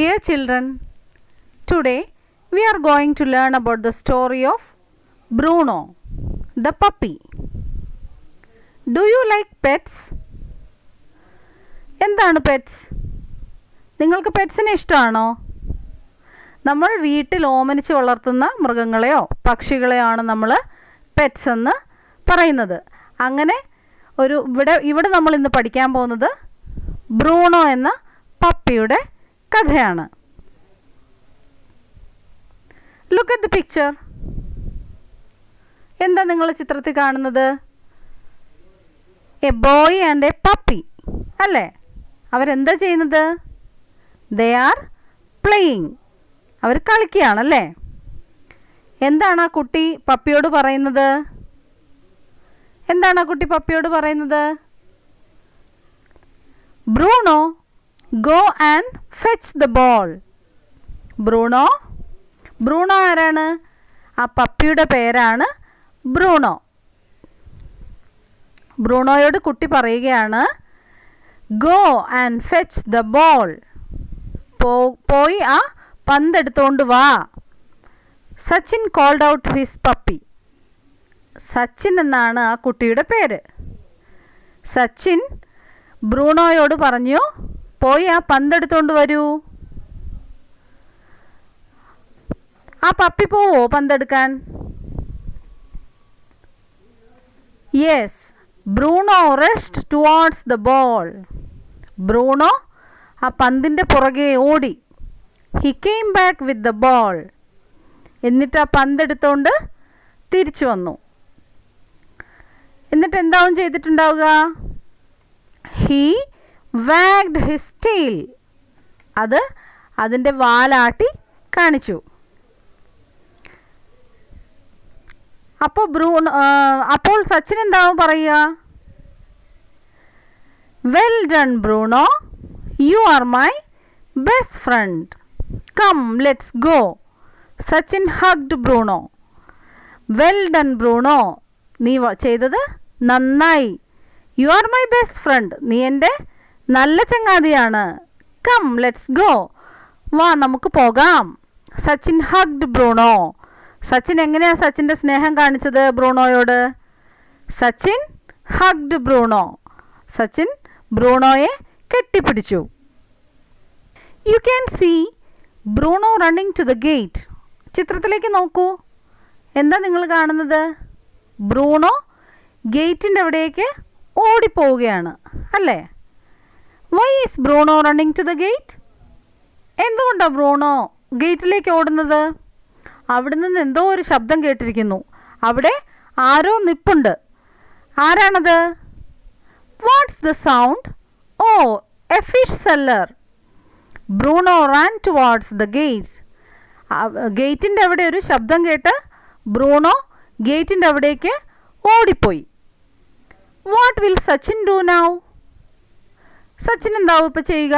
Dear children, today we are going to learn about the story of Bruno, the puppy. Do you like pets? എന്താണ് pets നിങ്ങൾക്ക് പെറ്റ്സിനെ ഇഷ്ടമാണോ നമ്മൾ വീട്ടിൽ ഓമനിച്ച് വളർത്തുന്ന മൃഗങ്ങളെയോ പക്ഷികളെയാണ് നമ്മൾ പെറ്റ്സ് എന്ന് പറയുന്നത് അങ്ങനെ ഒരു ഇവിടെ ഇവിടെ നമ്മൾ ഇന്ന് പഠിക്കാൻ പോകുന്നത് ബ്രൂണോ എന്ന പപ്പിയുടെ കഥയാണ്. ലുക്ക് അറ്റ് ദ പിക്ചർ എന്താ നിങ്ങൾ ചിത്രത്തിൽ കാണുന്നത്? A boy and a puppy അല്ലേ? അവരെന്താ ചെയ്യുന്നത്? ദേ ആർ പ്ലേയിങ് അവർ കളിക്കുകയാണല്ലേ എന്താണ് ആ കുട്ടി പപ്പിയോട് പറയുന്നത്? എന്താണ് ആ കുട്ടി പപ്പിയോട് പറയുന്നത്? Bruno go and fetch the ball Bruno Bruno ആരാണ്? ആ പപ്പിയുടെ പേരാണ് ബ്രൂണോ ബ്രൂണോയോട് കുട്ടി പറയുകയാണ് go and fetch the ball പോയി ആ പന്തെടുത്തോണ്ട് വാ. Sachin called out his puppy Sachin എന്നാണ് ആ കുട്ടിയുടെ പേര്. സച്ചിൻ ബ്രൂണോയോട് പറഞ്ഞു പോയി ആ പന്തെടുത്തോണ്ട് വരൂ. ആ പപ്പി പോവോ പന്തെടുക്കാൻ yes Bruno rest towards the ball Bruno ആ പന്തിന്റെ പുറകെ ഓടി. He came back with the ball എന്നിട്ട് ആ പന്തെടുത്തോണ്ട് തിരിച്ചു വന്നു. എന്നിട്ട് എന്താവും ചെയ്തിട്ടുണ്ടാവുക? ഹീ വാഗ്ഡ് ഹിസ് അത് അതിന്റെ വാലാട്ടി കാണിച്ചു. അപ്പോൾ ബ്രൂൺ അപ്പോൾ സച്ചിൻ എന്താവും പറയുക? Well done Bruno you are my best friend come let's go Sachin hugged Bruno? Well done Bruno നീ ചെയ്തത് നന്നായി. You are my best friend നീ എന്റെ നല്ല ചങ്ങാതിയാണ്. കം ലെറ്റ്സ് ഗോ വാ നമുക്ക് പോകാം. Sachin hugged Bruno? സച്ചിൻ എങ്ങനെയാണ് സച്ചിന്റെ സ്നേഹം കാണിച്ചത് ബ്രൂണോയോട്? Sachin hugged Bruno? സച്ചിൻ ബ്രൂണോയെ കെട്ടിപ്പിടിച്ചു. You can see Bruno running to the gate ചിത്രത്തിലേക്ക് നോക്കൂ. എന്താ നിങ്ങൾ കാണുന്നത്? ബ്രൂണോ ഗേറ്റിന്റെ അവിടേക്ക് ഓടിപ്പോവുകയാണ്. അല്ലേ? Why is Bruno running to the gate എന്തുകൊണ്ടാണ് ബ്രൂണോ ഗേറ്റിലേക്ക് ഓടുന്നത്? അവിടെ നിന്ന് എന്തോ ഒരു ശബ്ദം കേട്ടിരിക്കുന്നു. അവിടെ ആരോ നിപ്പുണ്ട്. ആരാണത്? What's the sound oh a fish seller Bruno ran towards the gate ഗേറ്റിന്റെ അവിടെ ഒരു ശബ്ദം കേട്ട് ബ്രൂണോ ഗേറ്റിന്റെ അവിടേക്ക് ഓടിപ്പോയി. What will Sachin do now Sachin എന്താവും ഇപ്പോൾ ചെയ്യുക?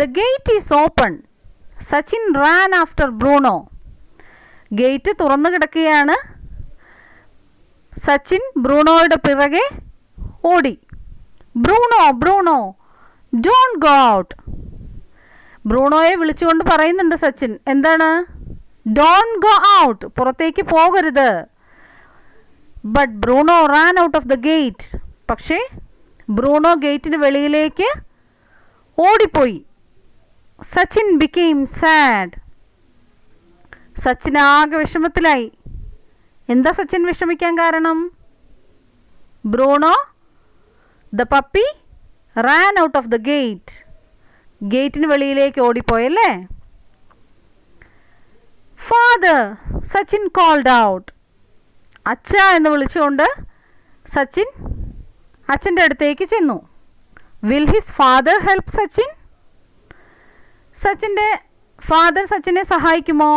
The gate is open Sachin ran after Bruno gate തുറന്നു കിടക്കുകയാണ്. സച്ചിൻ ബ്രൂണോയുടെ പിറകെ ഓടി. Bruno Bruno don't go out ബ്രൂണോയെ വിളിച്ചുകൊണ്ട് പറയുന്നുണ്ട് സച്ചിൻ. എന്താണ്? ഡോൺ ഗോ ഔട്ട് പുറത്തേക്ക് പോകരുത്. But Bruno ran out of the gate പക്ഷേ ബ്രൂണോ ഗേറ്റിന് വെളിയിലേക്ക് ഓടിപ്പോയി. സച്ചിൻ ബിക്കെയിം സാഡ് സച്ചിൻ ആകെ വിഷമത്തിലായി. എന്താ സച്ചിൻ വിഷമിക്കാൻ കാരണം? Bruno the puppy ran out of the gate ഗേറ്റിന് വെളിയിലേക്ക് ഓടിപ്പോയല്ലേ? ഫാദർ സച്ചിൻ കോൾഡ് ഔട്ട് അച്ഛ എന്ന് വിളിച്ചുകൊണ്ട് സച്ചിൻ അച്ഛന്റെ അടുത്തേക്ക് ചെന്നു. Will his father help Sachin? സച്ചിന്റെ ഫാദർ സച്ചിനെ സഹായിക്കുമോ?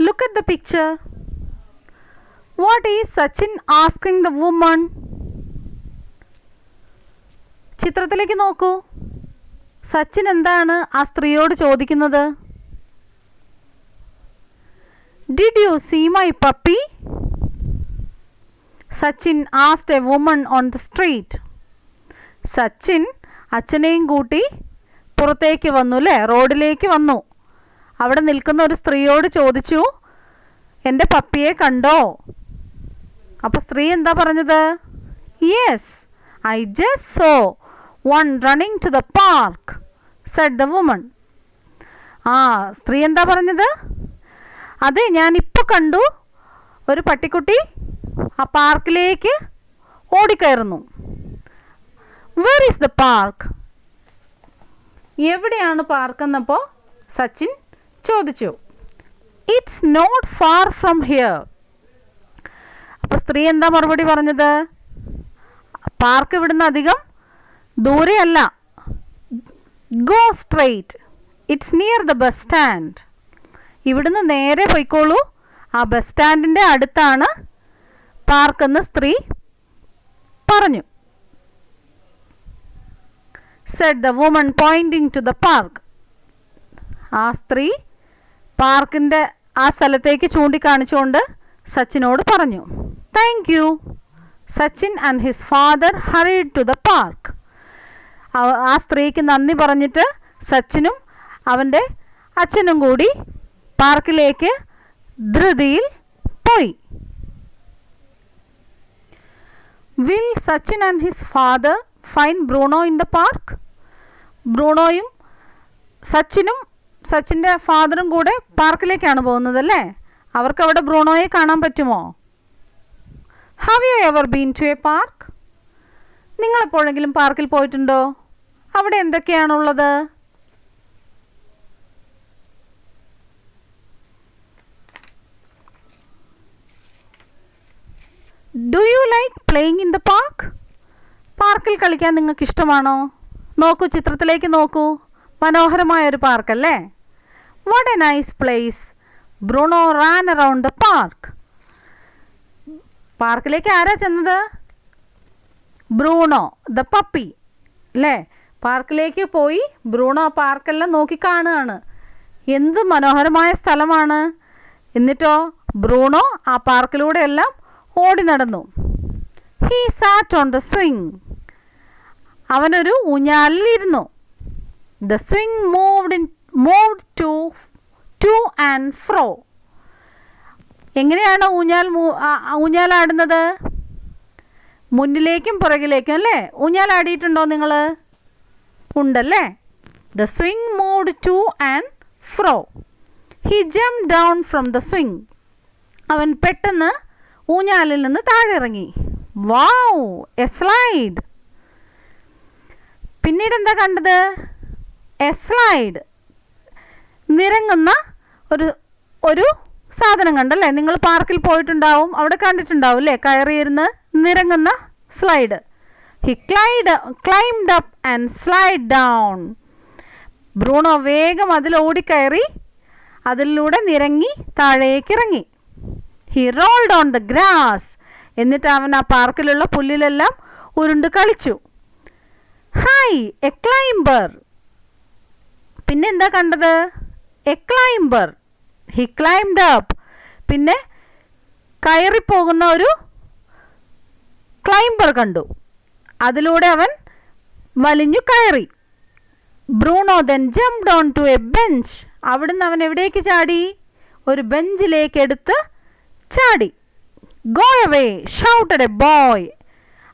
Look at the picture what is Sachin asking the woman ചിത്രത്തിലേക്ക് നോക്കൂ. സച്ചിൻ എന്താണ് ആ സ്ത്രീയോട് ചോദിക്കുന്നത്? Did you see my puppy Sachin asked a woman on the street Sachin അച്ഛനെയും കൂട്ടി പുറത്തേക്ക് വന്നു അല്ലേ? റോഡിലേക്ക് വന്നു. അവിടെ നിൽക്കുന്ന ഒരു സ്ത്രീയോട് ചോദിച്ചു എന്റെ പപ്പിയെ കണ്ടോ? അപ്പോൾ സ്ത്രീ എന്താ പറഞ്ഞത്? Yes I just saw one running to the park said the woman ആ സ്ത്രീ എന്താ പറഞ്ഞത്? അതെ ഞാനിപ്പോൾ കണ്ടു. ഒരു പട്ടിക്കുട്ടി ആ പാർക്കിലേക്ക് ഓടിക്കയറുന്നു. വേർ ഈസ് ദ പാർക്ക് എവിടെയാണ് പാർക്ക് എന്നപ്പോൾ സച്ചിൻ ചോദിച്ചു. It's not far from here അപ്പോൾ സ്ത്രീ എന്താ മറുപടി പറഞ്ഞത്? പാർക്ക് ഇവിടുന്ന് അധികം ദൂരെയല്ല. Go straight it's near the bus stand ഇവിടുന്ന് നേരെ പോയിക്കോളൂ. ആ ബസ് സ്റ്റാൻഡിന്റെ അടുത്താണ് പാർക്കെന്ന് സ്ത്രീ പറഞ്ഞു. Said the woman pointing to the park ആ സ്ത്രീ പാർക്കിന്റെ ആ സ്ഥലത്തേക്ക് ചൂണ്ടിക്കാണിച്ചുകൊണ്ട് സച്ചിനോട് പറഞ്ഞു. Thank you Sachin and his father hurried to the park ആ സ്ത്രീക്ക് നന്ദി പറഞ്ഞിട്ട് സച്ചിനും അവന്റെ അച്ഛനും കൂടി പാർക്കിലേക്ക് ധൃതിയിൽ പോയി. Will Sachin and his father find Bruno in the park ബ്രൂണോയും സച്ചിനും സച്ചിന്റെ ഫാദറും കൂടെ പാർക്കിലേക്കാണ് പോകുന്നത് അല്ലേ അവർക്ക് അവിടെ ബ്രൂണോയെ കാണാൻ പറ്റുമോ? Have you ever been to a park നിങ്ങളെപ്പോഴെങ്കിലും പാർക്കിൽ പോയിട്ടുണ്ടോ? അവിടെ എന്തൊക്കെയാണുള്ളത്? Do you like playing in the park പാർക്കിൽ കളിക്കാൻ നിങ്ങൾക്ക് ഇഷ്ടമാണോ നോക്കൂ ചിത്രത്തിലേക്ക് നോക്കൂ. മനോഹരമായ ഒരു പാർക്കല്ലേ? What a nice place Bruno ran around the park പാർക്കിലേക്ക് ആരാ ചെന്നത്? ബ്രൂണോ ദ പപ്പി അല്ലേ പാർക്കിലേക്ക് പോയി ബ്രൂണോ പാർക്കെല്ലാം നോക്കി കാണുകയാണ്. എന്ത് മനോഹരമായ സ്ഥലമാണ്. എന്നിട്ടോ ബ്രൂണോ ആ പാർക്കിലൂടെ എല്ലാം ഓടി നടന്നു. He sat on the swing അവനൊരു ഊഞ്ഞാലിലിരുന്നു the swing moved in moved to to and fro എങ്ങനെയാണ് ഊഞ്ഞാൽ ഊഞ്ഞാലാടുന്നത് മുന്നിലേക്കും പുറകിലേക്കും അല്ലേ? ഊഞ്ഞാലാടിയിട്ടുണ്ടോ നിങ്ങൾ? ഉണ്ടല്ലേ? The swing moved to and fro he jumped down from the swing അവൻ പെട്ടെന്ന് ഊഞ്ഞാലിൽ നിന്ന് താഴെ ഇറങ്ങി വാവ് എ സ്ലൈഡ്. പിന്നീട് എന്താ കണ്ടത്? A slide. നിരങ്ങുന്ന ഒരു ഒരു സാധനം കണ്ടല്ലേ? നിങ്ങൾ പാർക്കിൽ പോയിട്ടുണ്ടാവും അവിടെ കണ്ടിട്ടുണ്ടാവും അല്ലേ? കയറിയിരുന്ന് നിരങ്ങുന്ന slide. He climbed climbed up and slide down Bruno വേഗം അതിൽ ഓടിക്കയറി അതിലൂടെ നിരങ്ങി താഴേക്ക് ഇറങ്ങി he rolled on the grass എന്നിട്ട് അവൻ ആ പാർക്കിലുള്ള പുല്ലിലെല്ലാം ഉരുണ്ട് കളിച്ചു. ഹായ് എ ക്ലൈംബർ പിന്നെ എന്താ കണ്ടത്? A climber he climbed up പിന്നെ കയറിപ്പോകുന്ന ഒരു ക്ലൈംബർ കണ്ടു. അതിലൂടെ അവൻ വലിഞ്ഞു കയറി. Bruno then jump down to a bench അവിടുന്ന് അവൻ എവിടേക്ക് ചാടി? ഒരു ബെഞ്ചിലേക്ക് എടുത്ത് ചാടി. Go away shouted a boy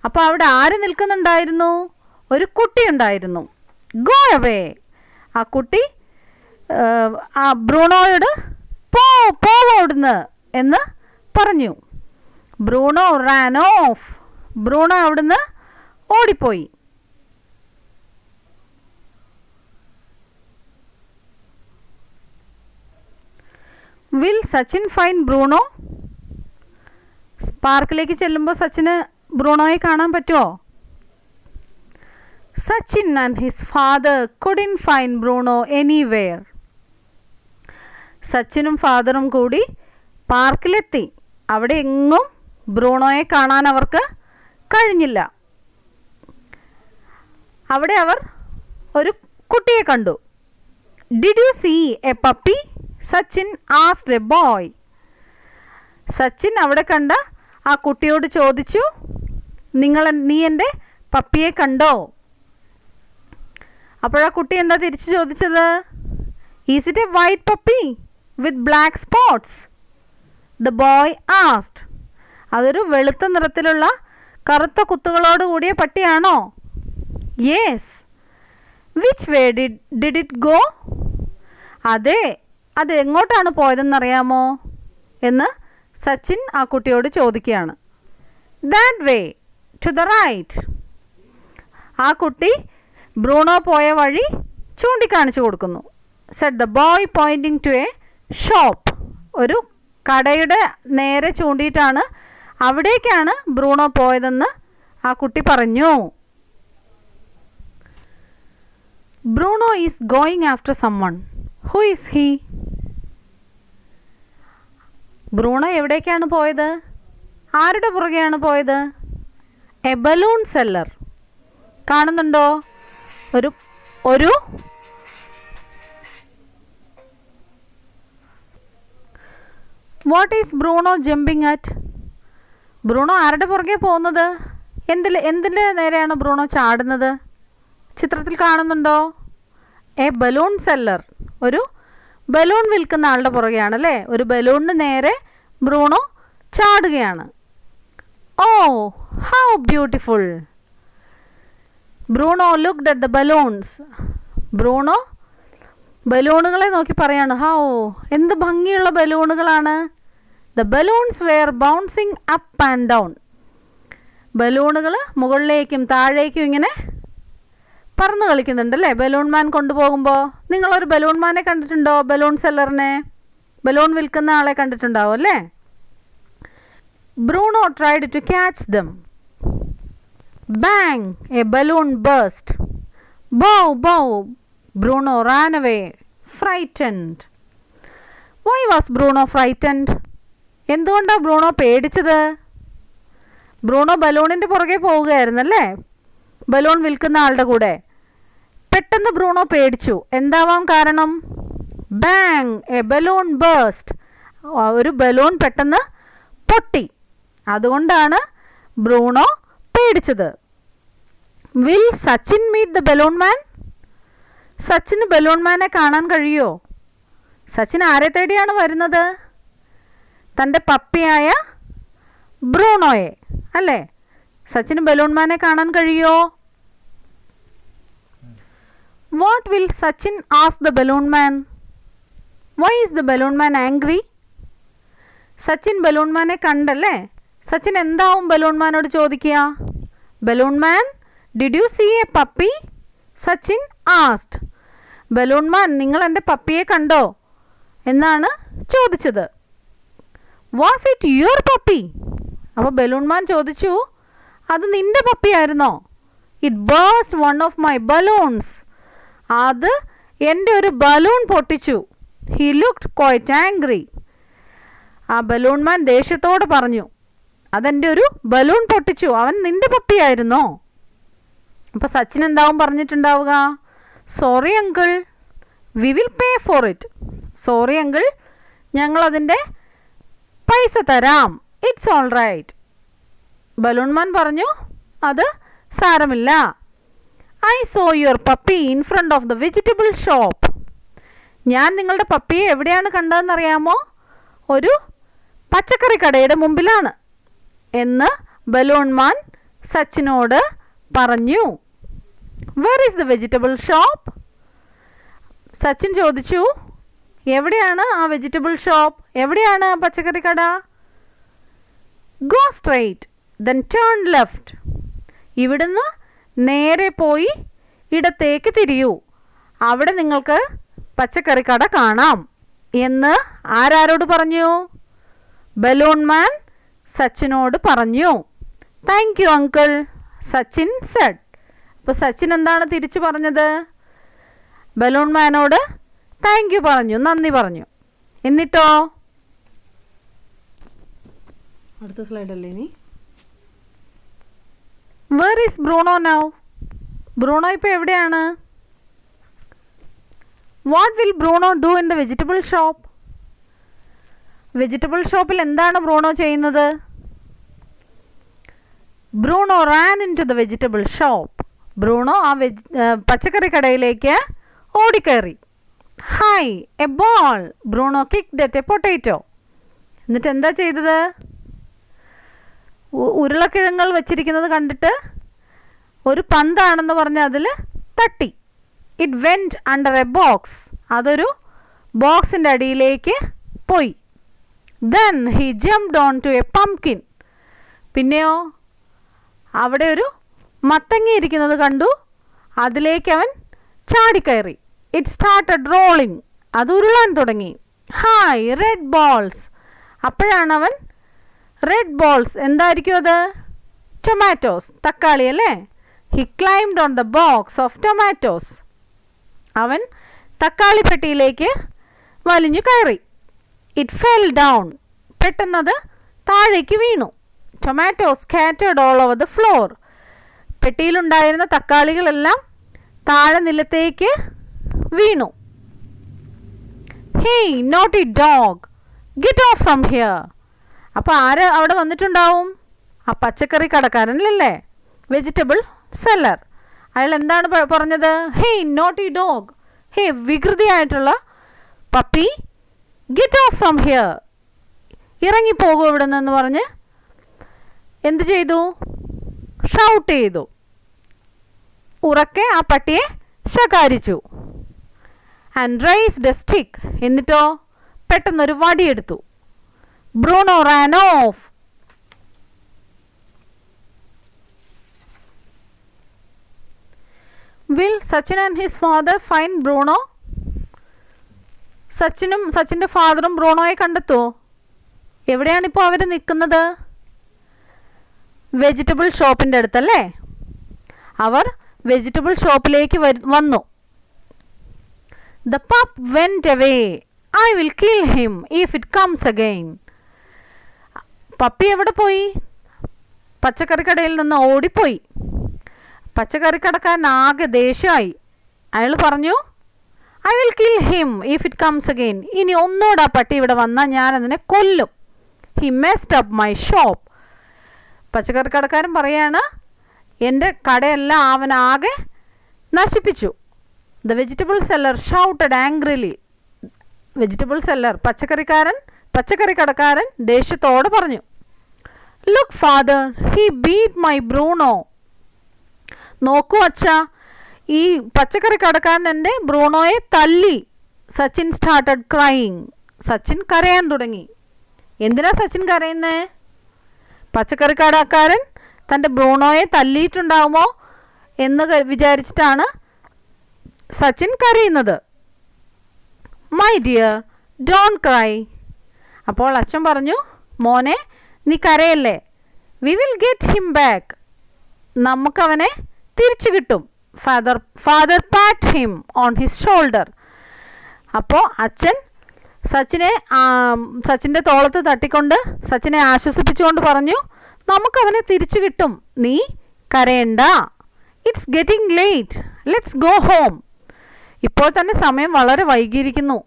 അപ്പോൾ അവിടെ ആര് നിൽക്കുന്നുണ്ടായിരുന്നു? ഒരു കുട്ടി ഉണ്ടായിരുന്നു. ഗോ അവേ ആ കുട്ടി ആ ബ്രൂണോയോട് പോ പോവോടുന്ന് എന്ന് പറഞ്ഞു. Bruno ran of. ബ്രൂണോ അവിടുന്ന് ഓടിപ്പോയി. വിൽ സച്ചിൻ ഫൈൻ ബ്രൂണോ പാർക്കിലേക്ക് ചെല്ലുമ്പോൾ സച്ചിന് ബ്രൂണോയെ കാണാൻ പറ്റുമോ Sachin and his father couldn't find Bruno anywhere സച്ചിനും ഫാദറും കൂടി പാർക്കിലെത്തി. അവിടെ എങ്ങും ബ്രൂണോയെ കാണാൻ അവർക്ക് കഴിഞ്ഞില്ല. അവിടെ അവർ ഒരു കുട്ടിയെ കണ്ടു. Did you see a puppy Sachin asked a boy Sachin അവിടെ കണ്ട ആ കുട്ടിയോട് ചോദിച്ചു നിങ്ങൾ നീ എന്റെ പപ്പിയെ കണ്ടോ? അപ്പോഴാ കുട്ടി എന്താ തിരിച്ചു ചോദിച്ചത്? Is it a white puppy with black spots the boy asked അതൊരു വെളുത്ത നിറത്തിലുള്ള കറുത്ത കുത്തുകളോട് കൂടിയ പട്ടിയാണോ? Yes which way did did it go അതെ അത് എങ്ങോട്ടാണ് പോയതെന്നറിയാമോ? എന്ന് സച്ചിൻ ആ കുട്ടിയോട് ചോദിക്കുകയാണ്. That way to the right ആ കുട്ടി ബ്രൂണോ പോയ വഴി ചൂണ്ടിക്കാണിച്ചു കൊടുക്കുന്നു. Said the boy pointing to a shop ഒരു കടയുടെ നേരെ ചൂണ്ടിയിട്ടാണ് അവിടേക്കാണ് ബ്രൂണോ പോയതെന്ന് ആ കുട്ടി പറഞ്ഞു. Bruno is going after someone who is he Bruno എവിടേക്കാണ് പോയത്? ആരുടെ പുറകെയാണ് പോയത്? A balloon seller. കാണുന്നുണ്ടോ? ഒരു ഒരു. What is Bruno jumping at Bruno ആരുടെ പുറകെ പോകുന്നത്? എന്തിൽ എന്തിന്റെ നേരെയാണ് ബ്രൂണോ ചാടുന്നത്? ചിത്രത്തിൽ കാണുന്നുണ്ടോ? A balloon seller. ഒരു ബലൂൺ വിൽക്കുന്ന ആളുടെ പുറകെയാണ് അല്ലേ ഒരു ബലൂണിന് നേരെ ബ്രൂണോ ചാടുകയാണ്. ഓ how beautiful Bruno looked at the balloons Bruno ബലൂണുകളെ നോക്കി പറയാണ് ഹൗ എന്ത് ഭംഗിയുള്ള ബലൂണുകളാണ്? The balloons were bouncing up and down ബലൂണുകൾ മുകളിലേക്കും താഴേക്കും ഇങ്ങനെ പറന്ന് കളിക്കുന്നുണ്ട് അല്ലേ ബലൂൺ മാൻ കൊണ്ടുപോകുമ്പോൾ നിങ്ങളൊരു ബലൂൺ മാനെ കണ്ടിട്ടുണ്ടോ? ബലൂൺ സെല്ലറിനെ? ബലൂൺ വിൽക്കുന്ന ആളെ കണ്ടിട്ടുണ്ടാവും അല്ലേ? Bruno tried to catch them bang a balloon burst bow bow Bruno ran away frightened why was Bruno frightened എന്തുകൊണ്ടാണ് ബ്രൂണോ പേടിച്ചത്? ബ്രൂണോ ബലൂണിന്റെ പുറകെ പോവുകയായിരുന്നല്ലേ? ബലൂൺ വിൽക്കുന്ന ആളുടെ കൂടെ. പെട്ടെന്ന് ബ്രൂണോ പേടിച്ചു. എന്താവാം കാരണം? ബാങ് എ ബലൂൺ ബേസ്റ്റ് ഒരു ബലൂൺ പെട്ടെന്ന് പൊട്ടി. അതുകൊണ്ടാണ് Bruno പേടിച്ചത്. Will Sachin meet the balloon man Sachin balloon മാനെ കാണാൻ കഴിയുമോ സച്ചിൻ ആരെ തേടിയാണ് വരുന്നത്? തന്റെ പപ്പിയായ ബ്രൂണോയെ അല്ലേ? സച്ചിന് ബലൂൺ മാനെ കാണാൻ കഴിയുമോ what will Sachin ask the balloon man why is the balloon man angry Sachin balloon മാനെ കണ്ടല്ലേ സച്ചിൻ എന്താവും ബലൂൺ മാനോട് ചോദിക്കുക balloon man did you see a puppy Sachin asked balloon man നിങ്ങൾ എന്റെ പപ്പിയെ കണ്ടോ? എന്നാണ് ചോദിച്ചത്. വാസ് ഇറ്റ് യുവർ പപ്പി അപ്പോൾ ബലൂൺ മാൻ ചോദിച്ചു അത് നിന്റെ പപ്പിയായിരുന്നോ it burst one of my balloons അത് എന്റെ ഒരു ബലൂൺ പൊട്ടിച്ചു. ഹി ലുക്ക്ഡ് ക്വൈറ്റ് ആംഗ്രി ആ ബലൂൺമാൻ ദേഷ്യത്തോട് പറഞ്ഞു അതെന്റെ ഒരു ബലൂൺ പൊട്ടിച്ചു. അവൻ നിന്റെ പപ്പിയായിരുന്നോ? അപ്പോൾ സച്ചിൻ എന്താവും പറഞ്ഞിട്ടുണ്ടാവുക? Sorry uncle we will pay for it sorry uncle ഞങ്ങളതിന്റെ പൈസ തരാം. It's all right balloon man പറഞ്ഞു അത് സാരമില്ല. I saw your puppy in front of the vegetable shop ഞാൻ നിങ്ങളുടെ പപ്പിയെ എവിടെയാണ് കണ്ടതെന്ന് അറിയാമോ ഒരു പച്ചക്കറി കടയുടെ മുമ്പിലാണ്. എന്ന് ബലൂൺമാൻ സച്ചിനോട് പറഞ്ഞു. Where is the vegetable shop Sachin ചോദിച്ചു. എവിടെയാണ് ആ വെജിറ്റബിൾ ഷോപ്പ് എവിടെയാണ് ആ പച്ചക്കറി കട? Go straight then turn left ഇവിടുന്ന് നേരെ പോയി ഇടത്തേക്ക് തിരിയൂ. അവിടെ നിങ്ങൾക്ക് പച്ചക്കറി കട കാണാം. എന്ന് ആരാരോട് പറഞ്ഞു? ബലൂൺ മാൻ സച്ചിനോട് പറഞ്ഞു. Thank you uncle Sachin said അപ്പോൾ സച്ചിൻ എന്താണ് തിരിച്ചു പറഞ്ഞത്? ബലൂൺ മാനോട് താങ്ക് യു പറഞ്ഞു നന്ദി പറഞ്ഞു. എന്നിട്ടോ? അടുത്ത സ്ലൈഡല്ലേ ഇനി? Where is Bruno now Bruno ഇപ്പോൾ എവിടെയാണ്? What will Bruno do in the vegetable shop vegetable ഷോപ്പിൽ എന്താണ് ബ്രൂണോ ചെയ്യുന്നത്? Bruno ran in to the vegetable shop Bruno ആ വെജ് പച്ചക്കറി കടയിലേക്ക് ഓടിക്കയറി. Hi a ball Bruno kicked a potato എന്നിട്ട് എന്താ ചെയ്തത്? ഉരുളക്കിഴങ്ങൾ വെച്ചിരിക്കുന്നത് കണ്ടിട്ട് ഒരു പന്താണെന്ന് പറഞ്ഞ് അതിൽ തട്ടി. It went under a box അതൊരു ബോക്സിന്റെ അടിയിലേക്ക് പോയി. Then he jumped on to a pumpkin പിന്നെയോ? അവിടെ ഒരു മത്തങ്ങി ഇരിക്കുന്നത് കണ്ടു. അതിലേക്ക് അവൻ ചാടിക്കയറി. ഇറ്റ് സ്റ്റാർട്ടഡ് റോളിംഗ് അത് ഉരുളാൻ തുടങ്ങി. ഹായ് റെഡ് ബോൾസ് അപ്പോഴാണ് അവൻ റെഡ് ബോൾസ് എന്തായിരിക്കും അത്? ടൊമാറ്റോസ് തക്കാളി അല്ലേ? He climbed on the box of tomatoes അവൻ തക്കാളി പെട്ടിയിലേക്ക് വലിഞ്ഞു കയറി. ഇറ്റ് ഫെൽ ഡൗൺ പെട്ടെന്നത് താഴേക്ക് വീണു. ടൊമാറ്റോസ് കാറ്റേഡ് ഓൾ ഓവർ ദ ഫ്ലോർ പെട്ടിയിലുണ്ടായിരുന്ന തക്കാളികളെല്ലാം താഴെ നിലത്തേക്ക് വീണു. Hey naughty dog get off from here അപ്പോൾ ആര് അവിടെ വന്നിട്ടുണ്ടാവും? ആ പച്ചക്കറി കടക്കാരനല്ലേ വെജിറ്റബിൾ സെല്ലർ അയാൾ എന്താണ് പറഞ്ഞത്? Hey naughty dog hey വികൃതിയായിട്ടുള്ള puppy get off from here ഇറങ്ങിപ്പോകും ഇവിടെ നിന്ന് പറഞ്ഞ് എന്ത് ചെയ്തു? ഷൗട്ട് ചെയ്തു. ഉറക്കെ ആ പട്ടിയെ ശകാരിച്ചു. ആൻഡ് റൈസ് ഡെസ്റ്റിക് എന്നിട്ടോ? പെട്ടെന്നൊരു വടിയെടുത്തു. Bruno ran off will Sachin and his father find Bruno സച്ചിനും സച്ചിന്റെ ഫാദറും ബ്രൂണോയെ കണ്ടെത്തുമോ എവിടെയാണിപ്പോൾ അവർ നിൽക്കുന്നത്? വെജിറ്റബിൾ ഷോപ്പിന്റെ അടുത്തല്ലേ? അവർ വെജിറ്റബിൾ ഷോപ്പിലേക്ക് വന്നു. The pup went away I will kill him if it comes again puppy എവിടെ പോയി? പച്ചക്കറിക്കടയിൽ നിന്ന് ഓടിപ്പോയി. പച്ചക്കറി കടക്കാരൻ ആകെ ദേഷ്യമായി. അയാൾ പറഞ്ഞു I will kill him if it comes again ഇനി ഒന്നുകൂടെ ആ പട്ടി ഇവിടെ വന്നാൽ ഞാൻ അതിനെ കൊല്ലും. He messed up my shop പച്ചക്കറി കടക്കാരൻ പറയാണ് എന്റെ കടയെല്ലാം അവൻ ആകെ നശിപ്പിച്ചു. The vegetable seller shouted angrily vegetable seller പച്ചക്കറിക്കാരൻ പച്ചക്കറി കടക്കാരൻ ദേഷ്യത്തോട് പറഞ്ഞു look father he beat my Bruno നോക്കൂ അച്ഛ ഈ പച്ചക്കറി കടക്കാരൻ എന്റെ ബ്രൂണോയെ തല്ലി. സച്ചിൻ സ്റ്റാർട്ടഡ് ക്രൈയിങ് സച്ചിൻ കരയാൻ തുടങ്ങി. എന്തിനാ സച്ചിൻ കരയുന്നേ? പച്ചക്കറി കടക്കാരൻ തന്റെ ബ്രൂണോയെ തല്ലിയിട്ടുണ്ടാവുമോ? എന്ന് വിചാരിച്ചിട്ടാണ് സച്ചിൻ കരയുന്നത്. മൈ ഡിയർ ഡോൺ ക്രൈ അപ്പോൾ അച്ഛൻ പറഞ്ഞു മോനെ നീ കരയല്ലേ? We will get him back നമുക്കവനെ തിരിച്ചു കിട്ടും. Father father pat him on his shoulder അപ്പോൾ അച്ഛൻ സച്ചിനെ സച്ചിന്റെ തോളത്ത് തട്ടിക്കൊണ്ട് സച്ചിനെ ആശ്വസിപ്പിച്ചുകൊണ്ട് പറഞ്ഞു നമുക്കവനെ തിരിച്ചു കിട്ടും. നീ കരയണ്ട. It's getting late let's go home ഇപ്പോൾ തന്നെ സമയം വളരെ വൈകിയിരിക്കുന്നു.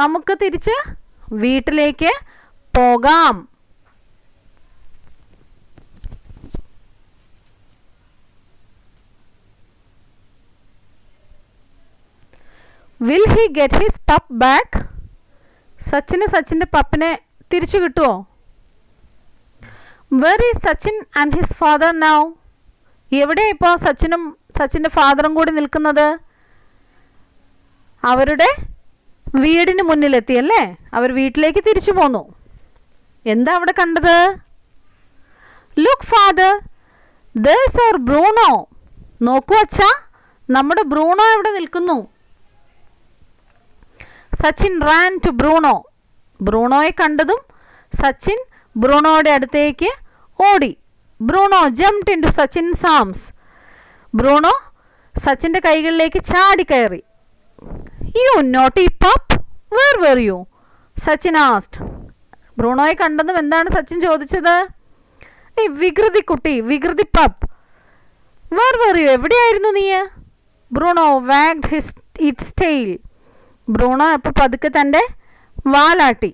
നമുക്ക് തിരിച്ച് വീട്ടിലേക്ക് പോകാം. Will he get his pup back സച്ചിന് സച്ചിന്റെ പപ്പിനെ തിരിച്ചു കിട്ടുമോ where is Sachin and his father now എവിടെ ഇപ്പോൾ സച്ചിനും സച്ചിന്റെ ഫാദറും കൂടി നിൽക്കുന്നത്? അവരുടെ വീടിന് മുന്നിലെത്തിയല്ലേ? അവർ വീട്ടിലേക്ക് തിരിച്ചു പോന്നു. എന്താ അവിടെ കണ്ടത്? Look father there's our Bruno നോക്കൂ അച്ഛാ നമ്മുടെ ബ്രൂണോ ഇവിടെ നിൽക്കുന്നു? സച്ചിൻ റാൻ ടു ബ്രൂണോ ബ്രൂണോയെ കണ്ടതും സച്ചിൻ ബ്രൂണോയുടെ അടുത്തേക്ക് ഓടി. Bruno jumped into Sachin arms Bruno സച്ചിന്റെ കൈകളിലേക്ക് ചാടിക്കയറി you naughty pup where were you Sachin asked ബ്രൂണോയെ കണ്ടതും എന്താണ് സച്ചിൻ ചോദിച്ചത്? ഈ വികൃതി കുട്ടി വികൃതി പപ്പ് വേർ വെർ യു എവിടെയായിരുന്നു നീ? Bruno wagged his its tail Bruno അപ്പോൾ പതുക്കെ തന്റെ വാലാട്ടി.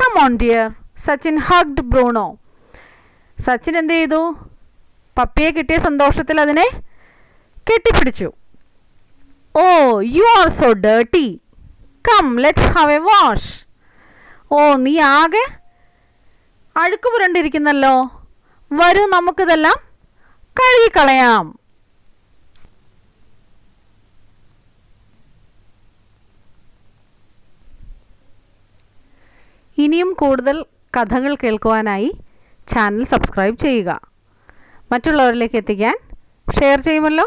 Come on dear Sachin hugged Bruno. Sachin എന്ത് ചെയ്തു? പപ്പിയെ കിട്ടിയ സന്തോഷത്തിൽ അതിനെ കെട്ടിപ്പിടിച്ചു. ഓ you are so dirty come let's have a wash ഓ നീ ആകെ അഴുക്ക് പുരണ്ടിരിക്കുന്നല്ലോ വരൂ നമുക്കിതെല്ലാം കഴുകിക്കളയാം. ഇനിയും കൂടുതൽ കഥകൾ കേൾക്കുവാനായി ചാനൽ സബ്സ്ക്രൈബ് ചെയ്യുക. മറ്റുള്ളവരിലേക്ക് എത്തിക്കാൻ ഷെയർ ചെയ്യുമല്ലോ.